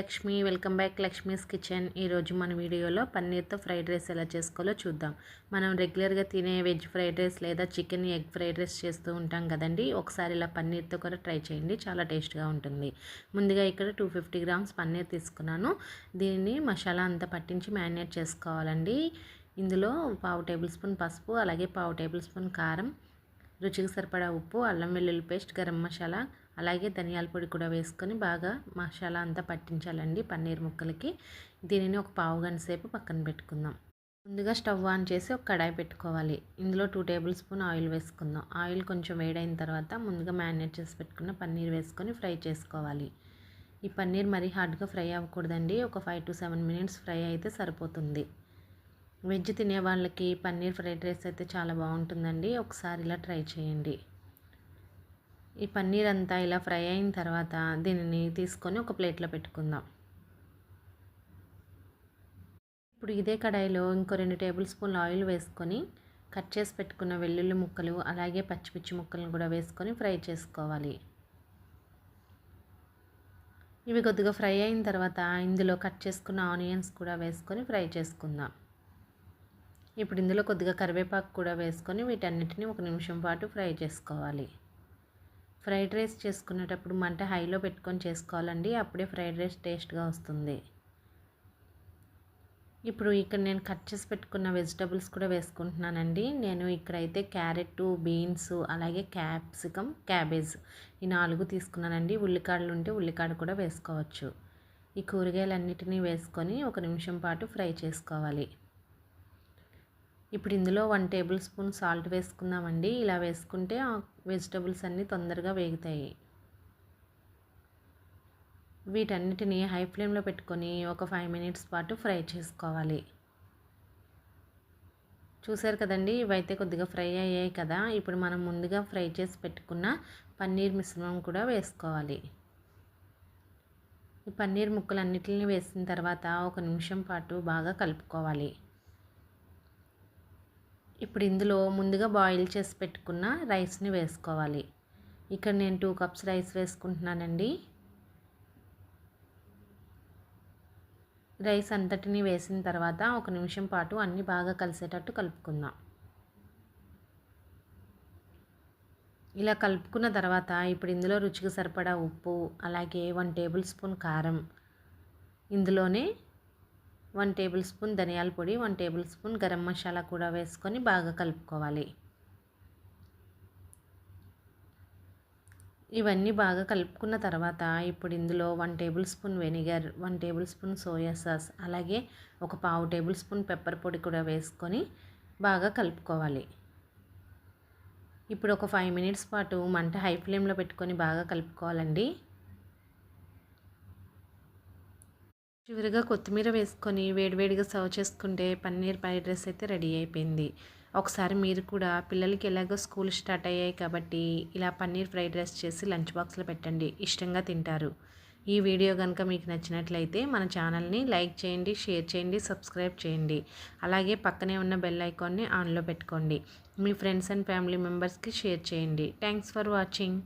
Lakshmi welcome back Lakshmi's kitchen. ఈరోజు మన వీడియోలో పన్నీర్తో ఫ్రైడ్ రైస్ ఎలా చేసుకోవాలో చూద్దాం. మనం రెగ్యులర్గా తినే వెజ్ ఫ్రైడ్ రైస్ లేదా చికెన్ ఎగ్ ఫ్రైడ్ రైస్ చేస్తూ ఉంటాం కదండి. ఒకసారి ఇలా పన్నీర్తో కూడా ట్రై చేయండి. చాలా టేస్ట్గా ఉంటుంది. ముందుగా ఇక్కడ టూ ఫిఫ్టీ గ్రామ్స్ పన్నీర్ తీసుకున్నాను. దీన్ని మసాలా అంతా పట్టించి మ్యారినేట్ చేసుకోవాలండి. ఇందులో పావు టేబుల్ స్పూన్ పసుపు అలాగే పావు టేబుల్ స్పూన్ కారం రుచికి సరిపడా ఉప్పు అల్లం వెల్లుల్లి పేస్ట్ గరం మసాలా అలాగే ధనియాల పొడి కూడా వేసుకొని బాగా మసాలా అంతా పట్టించాలండి పన్నీర్ ముక్కలకి. దీనిని ఒక పావు గంట సేపు పక్కన పెట్టుకుందాం. ముందుగా స్టవ్ ఆన్ చేసి ఒక కడాయి పెట్టుకోవాలి. ఇందులో టూ టేబుల్ స్పూన్ ఆయిల్ వేసుకుందాం. ఆయిల్ కొంచెం వేడైన తర్వాత ముందుగా మ్యారినేట్ చేసి పెట్టుకున్న పన్నీర్ వేసుకొని ఫ్రై చేసుకోవాలి. ఈ పన్నీర్ మరీ హార్డ్గా ఫ్రై అవ్వకూడదండి. ఒక five to seven minutes fry అయితే సరిపోతుంది. వెజ్ తినే వాళ్ళకి పన్నీర్ ఫ్రైడ్ రైస్ అయితే చాలా బాగుంటుందండి. ఒకసారి ఇలా ట్రై చేయండి. ఈ పన్నీర్ అంతా ఇలా ఫ్రై అయిన తర్వాత దీనిని తీసుకొని ఒక ప్లేట్లో పెట్టుకుందాం. ఇప్పుడు ఇదే కడాయిలో ఇంకో రెండు టేబుల్ స్పూన్ల ఆయిల్ వేసుకొని కట్ చేసి పెట్టుకున్న వెల్లుల్లి ముక్కలు అలాగే పచ్చిపిచ్చి ముక్కలను కూడా వేసుకొని ఫ్రై చేసుకోవాలి. ఇవి కొద్దిగా ఫ్రై అయిన తర్వాత ఇందులో కట్ చేసుకున్న ఆనియన్స్ కూడా వేసుకొని ఫ్రై చేసుకుందాం. ఇప్పుడు ఇందులో కొద్దిగా కరివేపాకు కూడా వేసుకొని వీటన్నిటిని ఒక నిమిషం పాటు ఫ్రై చేసుకోవాలి. ఫ్రైడ్ రైస్ చేసుకునేటప్పుడు మంట హైలో పెట్టుకొని చేసుకోవాలండి. అప్పుడే ఫ్రైడ్ రైస్ టేస్ట్గా వస్తుంది. ఇప్పుడు ఇక్కడ నేను కట్ చేసి పెట్టుకున్న వెజిటబుల్స్ కూడా వేసుకుంటున్నానండి. నేను ఇక్కడైతే క్యారెట్ బీన్స్ అలాగే క్యాప్సికమ్ క్యాబేజ్ ఈ నాలుగు తీసుకున్నానండి. ఉల్లికాడలు ఉంటే ఉల్లికాడ కూడా వేసుకోవచ్చు. ఈ కూరగాయలన్నిటినీ వేసుకొని ఒక నిమిషం పాటు ఫ్రై చేసుకోవాలి. ఇప్పుడు ఇందులో వన్ టేబుల్ స్పూన్ సాల్ట్ వేసుకుందామండి. ఇలా వేసుకుంటే వెజిటబుల్స్ అన్నీ తొందరగా వేగుతాయి. వీటన్నిటిని హై ఫ్లేమ్లో పెట్టుకొని ఒక ఫైవ్ మినిట్స్ పాటు ఫ్రై చేసుకోవాలి. చూసారు కదండి? ఇవైతే కొద్దిగా ఫ్రై అయ్యాయి కదా. ఇప్పుడు మనం ముందుగా ఫ్రై చేసి పెట్టుకున్న పన్నీర్ మిశ్రమం కూడా వేసుకోవాలి. ఈ పన్నీర్ ముక్కలన్నిటిని వేసిన తర్వాత ఒక నిమిషం పాటు బాగా కలుపుకోవాలి. ఇప్పుడు ఇందులో ముందుగా బాయిల్ చేసి పెట్టుకున్న రైస్ని వేసుకోవాలి. ఇక్కడ నేను టూ కప్స్ రైస్ వేసుకుంటున్నానండి. రైస్ అంతటిని వేసిన తర్వాత ఒక నిమిషం పాటు అన్నీ బాగా కలిసేటట్టు కలుపుకుందాం. ఇలా కలుపుకున్న తర్వాత ఇప్పుడు ఇందులో రుచికి సరిపడా ఉప్పు అలాగే వన్ టేబుల్ స్పూన్ కారం ఇందులోనే వన్ టేబుల్ స్పూన్ ధనియాల పొడి one tablespoon garam masala కూడా వేసుకొని బాగా కలుపుకోవాలి. ఇవన్నీ బాగా కలుపుకున్న తర్వాత ఇప్పుడు ఇందులో one tablespoon vinegar one tablespoon soya sauce అలాగే ఒక పావు టేబుల్ స్పూన్ పెప్పర్ పొడి కూడా వేసుకొని బాగా కలుపుకోవాలి. ఇప్పుడు ఒక ఫైవ్ మినిట్స్ పాటు మంట హై ఫ్లేమ్లో పెట్టుకొని బాగా కలుపుకోవాలండి. చివరిగా కొత్తిమీర వేసుకొని వేడివేడిగా సర్వ్ చేసుకుంటే పన్నీర్ ఫ్రైడ్ రైస్ అయితే రెడీ అయిపోయింది. ఒకసారి మీరు కూడా పిల్లలకి ఎలాగో స్కూల్ స్టార్ట్ అయ్యాయి కాబట్టి ఇలా పన్నీర్ ఫ్రైడ్ రైస్ చేసి లంచ్ బాక్స్లో పెట్టండి. ఇష్టంగా తింటారు. ఈ వీడియో కనుక మీకు నచ్చినట్లయితే మన ఛానల్ని లైక్ చేయండి షేర్ చేయండి సబ్స్క్రైబ్ చేయండి. అలాగే పక్కనే ఉన్న బెల్ ఐకాన్ని ఆన్లో పెట్టుకోండి. మీ ఫ్రెండ్స్ అండ్ ఫ్యామిలీ మెంబర్స్కి షేర్ చేయండి. Thanks for watching.